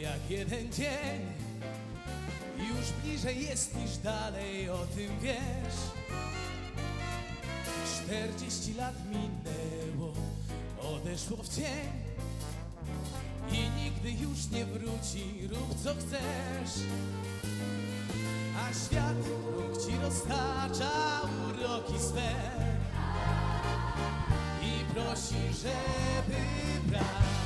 jak jeden dzień. Już bliżej jest niż dalej, o tym wiesz. Czterdzieści lat minęło, odeszło w cień I nigdy już nie wróci, rób co chcesz. A świat róg ci roztacza uroki swe. I prosi, żeby brać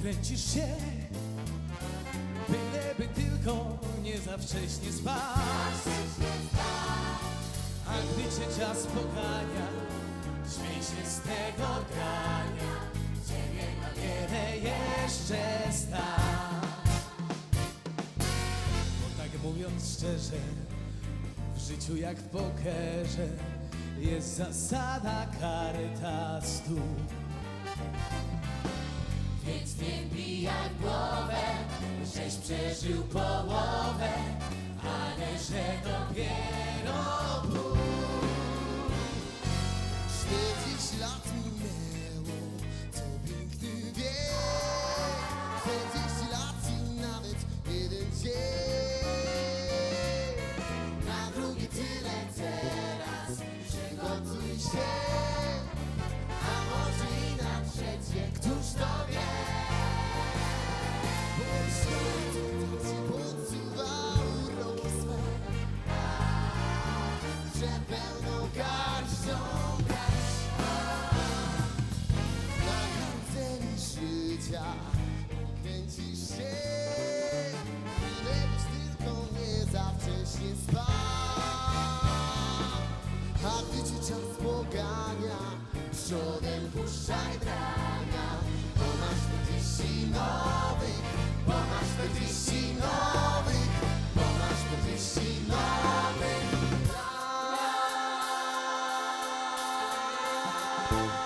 pokręcisz się Byleby tylko nie za wcześnie spać. A gdy cię czas pogania Śmiej się z tego grania. Ciebie na wiele jeszcze stać Bo tak mówiąc szczerze W życiu jak w pokerze Jest zasada karta stół Więc nie wbijaj w głowę Żeś przeżył połowę Ale że dopiero pół 40 lat minęło, co piękny wiek. 40 lat i nawet jeden dzień. Na drugie tyle teraz Przygotuj się pełną garścią brać Na karteli życia kręcisz się byś tylko nie za wcześnie spał A gdy ci czas pogania Przodem puszczaj drania Bo masz 40 noc you